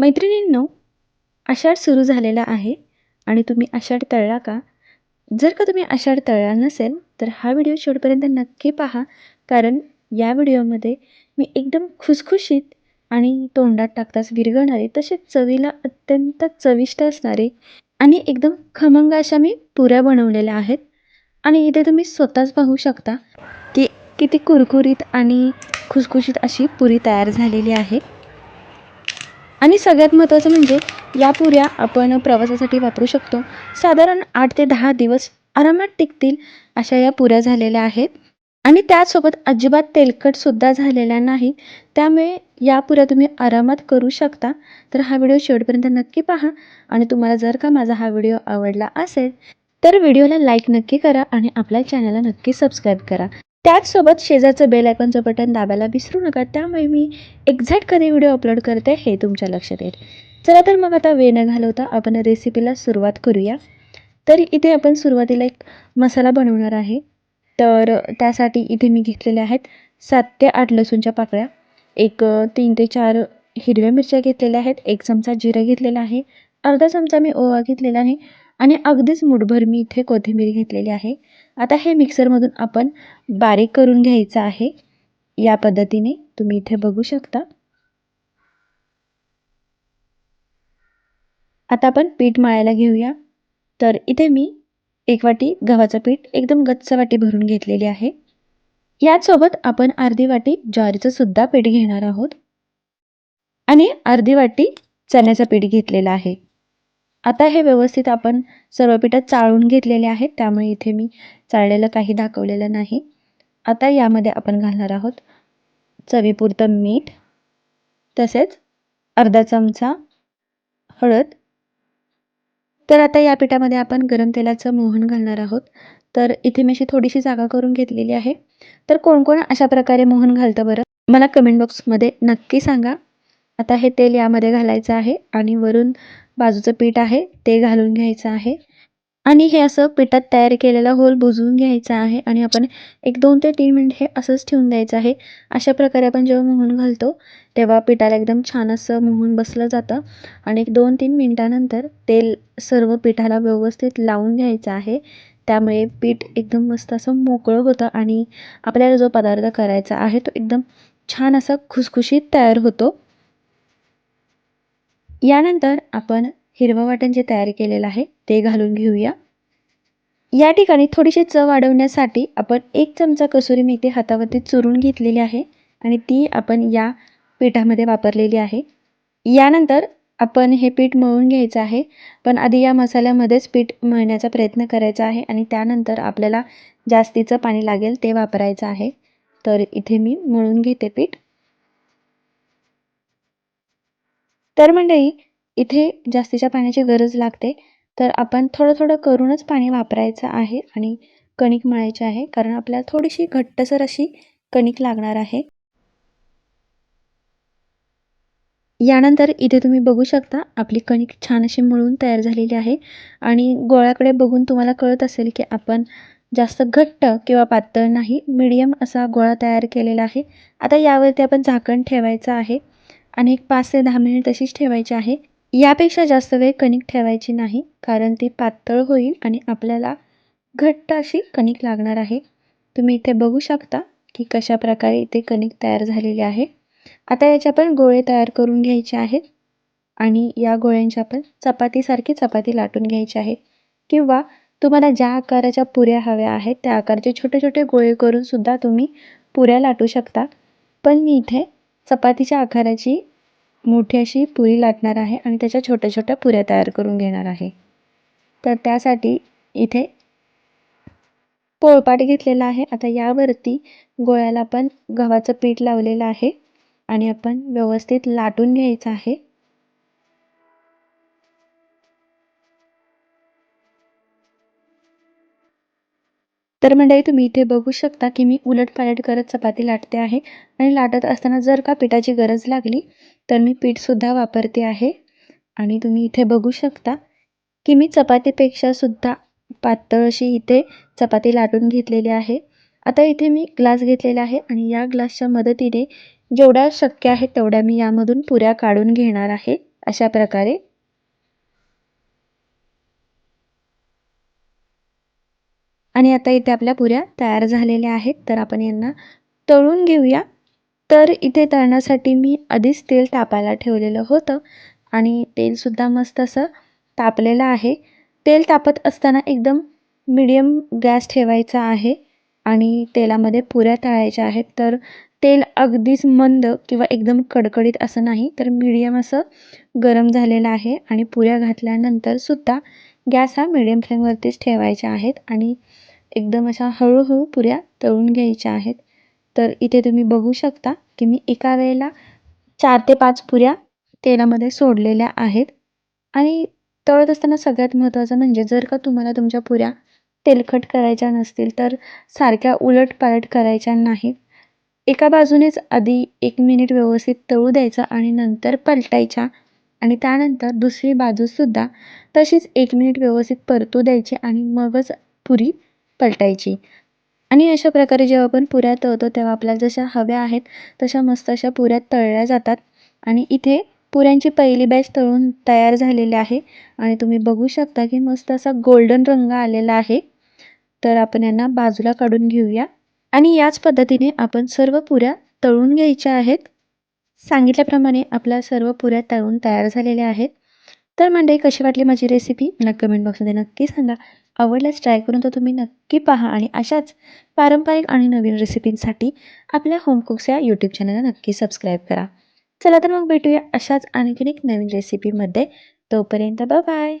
मैत्रिणींनो आषाढ सुरू झालेला आहे आणि तुम्ही आषाढ तळला का? जर का तुम्ही आषाढ तळला नसेल तर हा व्हिडिओ शेवटपर्यंत नक्की पहा कारण या व्हिडिओमध्ये मी एकदम खुसखुशीत आणि तोंडात टाकताच विरघळणारे तसेच चवीला अत्यंत चविष्ट असणारे आणि एकदम खमंग अशा मी पुऱ्या बनवलेल्या आहेत. आणि इथे तुम्ही स्वतःच पाहू शकता की किती कुरकुरीत आणि खुसखुशीत अशी पुरी तयार झालेली आहे. आणि सगळ्यात महत्त्वाचं म्हणजे या पुऱ्या आपण प्रवासासाठी वापरू शकतो. साधारण आठ ते दहा दिवस आरामात टिकतील अशा या पुऱ्या झालेल्या आहेत. आणि त्याचसोबत अजिबात तेलकटसुद्धा झालेल्या नाही. त्यामुळे या पुऱ्या तुम्ही आरामात करू शकता. तर हा व्हिडिओ शेवटपर्यंत नक्की पहा. आणि तुम्हाला जर का माझा हा व्हिडिओ आवडला असेल तर व्हिडिओला लाईक नक्की करा आणि आपल्या चॅनलला नक्की सबस्क्राईब करा. त्याचसोबत शेजारचं बेल आयकॉनचं बटन दाबायला विसरू नका. त्यामुळे मी एक्झॅक्ट कधी व्हिडिओ अपलोड करते हे तुमच्या लक्षात येईल. चला तर मग आता वेळ न घालवता आपण रेसिपीला सुरुवात करूया. तर इथे आपण सुरुवातीला एक मसाला बनवणार आहे. तर त्यासाठी इथे मी घेतलेल्या आहेत सात ते आठ लसूणच्या पाकळ्या. एक तीन ते चार हिरव्या मिरच्या घेतलेल्या आहेत. एक चमचा जिरं घेतलेला आहे. अर्धा चमचा मी ओवा घेतलेला आहे. आणि अगदीच मुठभर मी इथे कोथिंबीर घेतलेली आहे. आता हे मिक्सरमधून आपण बारीक करून घ्यायचं आहे. या पद्धतीने तुम्ही इथे बघू शकता. आता आपण पीठ मळायला घेऊया. तर इथे मी एक वाटी गव्हाचं पीठ एकदम गच्च वाटी भरून घेतलेली आहे. याचसोबत आपण अर्धी वाटी ज्वारीचं सुद्धा पीठ घेणार आहोत. आणि अर्धी वाटी चण्याचं पीठ घेतलेलं आहे. आता हे व्यवस्थित आपण सर्व पिठात चाळून घेतलेले आहेत त्यामुळे इथे मी चाळलेलं काही दाखवलेलं नाही. आता यामध्ये आपण घालणार आहोत चवीपुरतं मीठ तसेच अर्धा चमचा हळद. तर आता या पिठामध्ये आपण गरम तेलाचं मोहन घालणार आहोत. तर इथे मी अशी थोडीशी जागा करून घेतलेली आहे. तर कोण कोण अशा प्रकारे मोहन घालतं बरं? मला कमेंट बॉक्समध्ये नक्की सांगा. आता हे तेल यामध्ये घालायचं आहे आणि वरून बाजूचं पीठ आहे ते घालून घ्यायचं आहे. आणि हे असं पिठात तयार केलेला होल बुजवून घ्यायचा आहे आणि आपण एक दोन ते तीन मिनिट हे असंच ठेवून द्यायचं आहे. अशा प्रकारे आपण जेव्हा मोहन घालतो तेव्हा पिठाला एकदम छान असं मोहन बसलं जातं. आणि एक दोन तीन मिनटानंतर तेल सर्व पिठाला व्यवस्थित लावून घ्यायचं आहे. त्यामुळे पीठ एकदम मस्त असं मोकळं होतं आणि आपल्याला जो पदार्थ करायचा आहे तो एकदम छान असा खुसखुशीत तयार होतो. यानंतर आपण हिरवं वाटण जे तयार केलेलं आहे ते घालून घेऊया. या ठिकाणी थोडीशी चव वाढवण्यासाठी आपण एक चमचा कसुरी मेथी हातावरती चुरून घेतलेली आहे आणि ती आपण या पिठामध्ये वापरलेली आहे. यानंतर आपण हे पीठ मळून घ्यायचं आहे पण आधी या मसाल्यामध्येच पीठ मळण्याचा प्रयत्न करायचा आहे आणि त्यानंतर आपल्याला जास्तीचं पाणी लागेल ते वापरायचं आहे. तर इथे मी मळून घेते पीठ. तर मंडळी इथे जास्तीच्या पाण्याची गरज लागते. तर आपण थोडं थोडं करूनच पाणी वापरायचं आहे आणि कणिक मळायची आहे. कारण आपल्याला थोडीशी घट्टसर अशी कणिक लागणार आहे. यानंतर इथे तुम्ही बघू शकता आपली कणिक छान अशी मळून तयार झालेली आहे. आणि गोळ्याकडे बघून तुम्हाला कळत असेल की आपण जास्त घट्ट किंवा पातळ नाही मीडियम असा गोळा तयार केलेला आहे. आता यावरती आपण झाकण ठेवायचं आहे. आणि एक पाच ते दहा मिनिट तशीच ठेवायची आहे. यापेक्षा जास्त वेळ कणिक ठेवायची नाही कारण ती पातळ होईल आणि आपल्याला घट्ट अशी कणिक लागणार आहे. तुम्ही इथे बघू शकता की कशा प्रकारे इथे कणिक तयार झालेली आहे. आता याचे आपण गोळे तयार करून घ्यायचे आहेत आणि या गोळ्यांची आपण चपातीसारखी चपाती लाटून घ्यायची आहे. किंवा तुम्हाला ज्या आकाराच्या पुऱ्या हव्या आहेत त्या आकाराचे छोटे छोटे गोळे करून सुद्धा तुम्ही पुऱ्या लाटू शकता. पण मी इथे चपातीच्या आकाराची मोठी अशी पुरी लाटणार आहे आणि त्याच्या छोट्या छोट्या पुऱ्या तयार करून घेणार आहे. तर त्यासाठी इथे पोळपाट घेतलेला आहे. आता यावरती गोळ्याला आपण गव्हाचं पीठ लावलेलं आहे आणि आपण व्यवस्थित लाटून घ्यायचं आहे. तर मंडळी तुम्ही इथे बघू शकता की मी उलट पालट करत चपाती लाटते आहे आणि लाटत असताना जर का पिठाची गरज लागली तर मी पीठसुद्धा वापरते आहे. आणि तुम्ही इथे बघू शकता की मी चपातीपेक्षा सुद्धा पातळ अशी इथे चपाती लाटून घेतलेली आहे. आता इथे मी ग्लास घेतलेला आहे आणि या ग्लासच्या मदतीने जेवढ्या शक्य आहे तेवढ्या मी यामधून पुऱ्या काढून घेणार आहे अशा प्रकारे. आणि आता इथे आपल्या पुऱ्या तयार झालेल्या आहेत. तर आपण यांना तळून घेऊया. तर इथे तळण्यासाठी मी आधीच तेल तापायला ठेवलेलं होतं आणि तेलसुद्धा मस्त असं तापलेलं आहे. तेल तापत असताना एकदम मिडियम गॅस ठेवायचा आहे आणि तेलामध्ये पुऱ्या तळायच्या आहेत. तर तेल अगदीच मंद किंवा एकदम कडकडीत असं नाही तर मीडियम असं गरम झालेलं आहे आणि पुऱ्या घातल्यानंतर सुद्धा गॅस हा मिडियम फ्लेमवरतीच ठेवायच्या आहेत आणि एकदम अशा हळूहळू पुऱ्या तळून घ्यायच्या आहेत. तर इथे तुम्ही बघू शकता की मी एका वेळेला चार ते पाच पुऱ्या तेलामध्ये सोडलेल्या आहेत. आणि तळत असताना सगळ्यात महत्त्वाचं म्हणजे जर का तुम्हाला तुमच्या पुऱ्या तेलकट करायच्या नसतील तर सारख्या उलटपालट करायच्या नाहीत. एका बाजूनेच आधी एक मिनिट व्यवस्थित तळू द्यायचं आणि नंतर पलटायच्या आणि त्यानंतर दुसरी बाजूसुद्धा तशीच एक मिनिट व्यवस्थित परतू द्यायची आणि मगच पुरी पलटायची. आणि अशा प्रकारे जेव्हा आपण पुऱ्या तळतो तेव्हा आपल्याला जशा हव्या आहेत तशा मस्त अशा पुऱ्या तळल्या जातात. आणि इथे पुऱ्यांची पहिली बॅच तळून तयार झालेली आहे. आणि तुम्ही बघू शकता की मस्त असा गोल्डन रंग आलेला आहे. तर आपण यांना बाजूला काढून घेऊया. आणि याच पद्धतीने आपण सर्व पुऱ्या तळून घ्यायच्या आहेत. सांगितल्याप्रमाणे आपल्या सर्व पुऱ्या तळून तयार झालेल्या आहेत. तर मंडळी कशी वाटली माझी रेसिपी मला कमेंट बॉक्समध्ये नक्की सांगा. आवडल्यास ट्राय करून तर तुम्ही नक्की पहा आणि अशाच पारंपरिक आणि नवीन रेसिपींसाठी आपल्या होम कुक्स या यूट्यूब चॅनलला नक्की सबस्क्राईब करा. चला तर मग भेटूया अशाच आणखीन एक नवीन रेसिपीमध्ये तोपर्यंत बाय